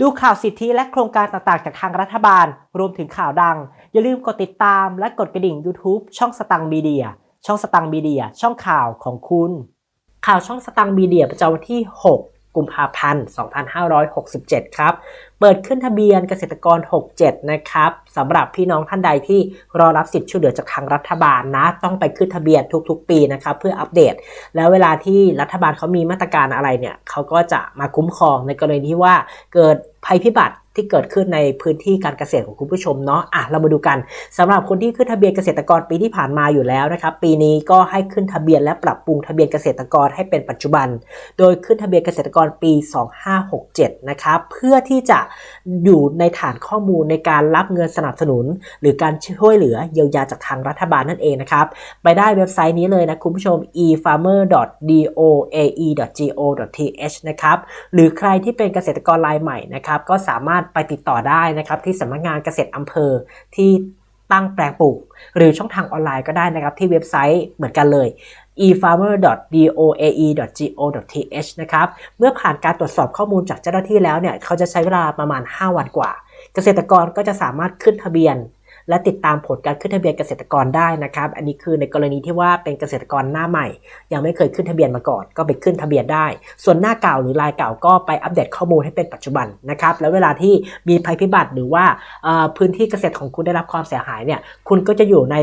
ดูข่าวสิทธิและโครงการต่างๆ จากทางรัฐบาล รวมถึงข่าวดัง อย่าลืมกดติดตามและกดกระดิ่ง YouTube ช่องสตังมีเดีย ช่องสตังมีเดีย ช่องข่าวของคุณ ข่าวช่องสตังมีเดียประจำวันที่ 6 กุมภาพันธ์ 2567 ครับ เปิดขึ้นทะเบียนเกษตรกร 67 นะครับสำหรับพี่น้องท่านใดที่รอรับสิทธิ์ช่วยเหลือจากทางรัฐบาลนะ ต้องไปขึ้นทะเบียนทุกๆ ปีนะครับเพื่ออัปเดต แล้วเวลาที่รัฐบาลเขามีมาตรการอะไรเนี่ยเขาก็จะมาคุ้มครองในกรณีที่ว่าเกิดภัยพิบัติ ที่เกิดขึ้นในพื้นที่การเกษตรของคุณผู้ชมเนาะอะเรามาดูกันสำหรับคนที่ขึ้นทะเบียนเกษตรกรปีที่ผ่านมาอยู่แล้วนะครับปีนี้ก็ให้ขึ้นทะเบียนและปรับปรุงทะเบียนเกษตรกรให้เป็นปัจจุบัน โดยขึ้นทะเบียนเกษตรกรปี 2567 นะครับเพื่อที่จะอยู่ในฐานข้อมูลในการรับเงินสนับสนุน หรือการช่วยเหลือเยียวยาจากทางรัฐบาลนั่นเองนะครับไปได้เว็บไซต์นี้เลยนะคุณผู้ชม efarmer.doae.go.th นะครับหรือใครที่เป็นเกษตรกรรายใหม่นะครับก็สามารถไปติดต่อได้นะครับที่สำนักงานเกษตรอำเภอที่ตั้งแปลงปลูก หรือช่องทางออนไลน์ก็ได้นะครับที่เว็บไซต์เหมือนกันเลย efarmer.doae.go.th นะครับเมื่อผ่านการตรวจสอบข้อมูลจากเจ้าหน้าที่แล้วเนี่ยเขาจะใช้เวลาประมาณ 5 วันกว่า เกษตรกรก็จะสามารถขึ้นทะเบียน และติดตามผลการขึ้นทะเบียนเกษตรกรได้นะครับ อันนี้คือในกรณีที่ว่าเป็นเกษตรกรหน้าใหม่ ยังไม่เคยขึ้นทะเบียนมาก่อน ก็ไปขึ้นทะเบียนได้ ส่วนหน้าเก่าหรือลายเก่าก็ไปอัปเดตข้อมูลให้เป็นปัจจุบันนะครับ แล้วเวลาที่มีภัยพิบัติหรือว่าพื้นที่เกษตรของคุณได้รับความเสียหายเนี่ย คุณก็จะอยู่ใน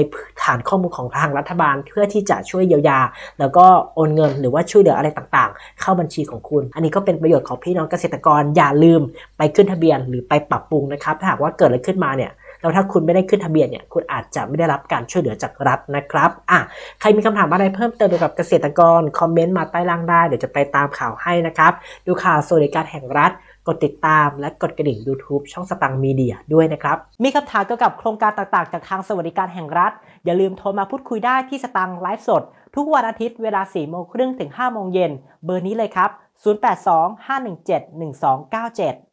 ฐานข้อมูลของทางรัฐบาล เพื่อที่จะช่วยเยียวยา แล้วก็โอนเงินหรือว่าช่วยเหลืออะไรต่างๆ เข้าบัญชีของคุณ อันนี้ก็เป็นประโยชน์ของพี่น้องเกษตรกรอย่าลืมไปขึ้นทะเบียนหรือไปปรับปรุงนะครับ ถ้าหากว่าเกิดอะไรขึ้นมาเนี่ย แล้วถ้าคุณไม่ได้ขึ้นทะเบียนเนี่ยคุณอาจจะไม่ได้รับการช่วยเหลือจากรัฐนะครับอะใครมีคำถามอะไรเพิ่มเติมเกี่ยวกับเกษตรกรคอมเมนต์มาใต้ล่างได้เดี๋ยวจะไปตามข่าวให้นะครับดูข่าวสวัสดิการแห่งรัฐกดติดตามและกดกระดิ่ง YouTube ช่องสตังมีเดียด้วยนะครับ มีคำถามเกี่ยวกับโครงการต่างๆ จากทางสวัสดิการแห่งรัฐ อย่าลืมโทรมาพูดคุยได้ที่สตังไลฟ์สด ทุกวันอาทิตย์เวลา 4 โมงครึ่งถึง 5 โมงเย็น เบอร์นี้เลยครับ 0825171297